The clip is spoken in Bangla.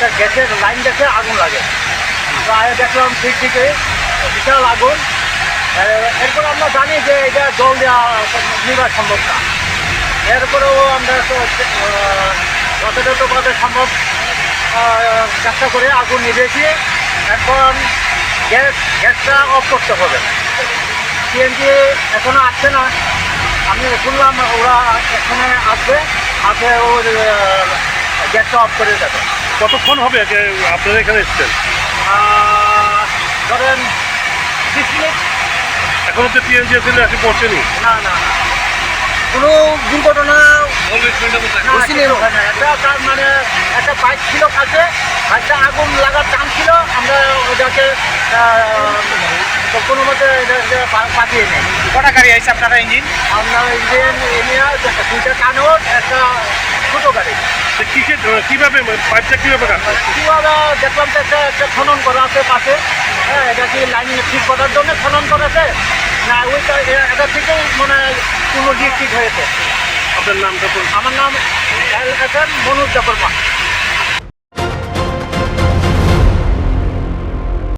একটা গ্যাসের লাইন দেখে আগুন লাগে। তো দেখলাম ঠিক ঠিকই, বিশাল আগুন। এরপর আমরা জানি যে এটা জল দেওয়া নিবা সম্ভব না। এরপরেও আমরা তো যথাযথভাবে সম্ভব চেষ্টা করে আগুন নিভেছি এখন গ্যাস, গ্যাসটা অফ করতে হবে। সিএনজি এখনও আসছে না। আমি শুনলাম ওরা এখানে আসবে, আসে ও গ্যাসটা অফ করে দেবে। কতক্ষণ হবে আপনারা এখানে এসছেন? ধরেন বিশ মিনিট। এখনও তো টিএনজি এসে আসে পৌঁছেনি না না না। কোনো দুর্ঘটনা। একটা তার মানে একটা বাইক ছিল কাছে বাইকটা আগুন লাগার চান্স ছিল আমরা ওটাকে কোনো মতে পা- পাঠিয়ে নেই কটা গাড়ি আছে আপনারা ইঞ্জিন? আপনার ইন্ডিয়ান এরিয়া দুইটা কানোর একটা ছোটো গাড়ি। কিসে কীভাবে পাইপটা কীভাবে কাটছে কীভাবে দেখলাম তো একটা একটা খনন করা আছে পাশে। হ্যাঁ এটা কি লাইন ঠিক করার জন্য খনন করেছে? না ওইটা এটা থেকেই মানে কোনো ঠিক হয়েছে। আপনার নামটা। আমার নাম L S M Manoj Debbarma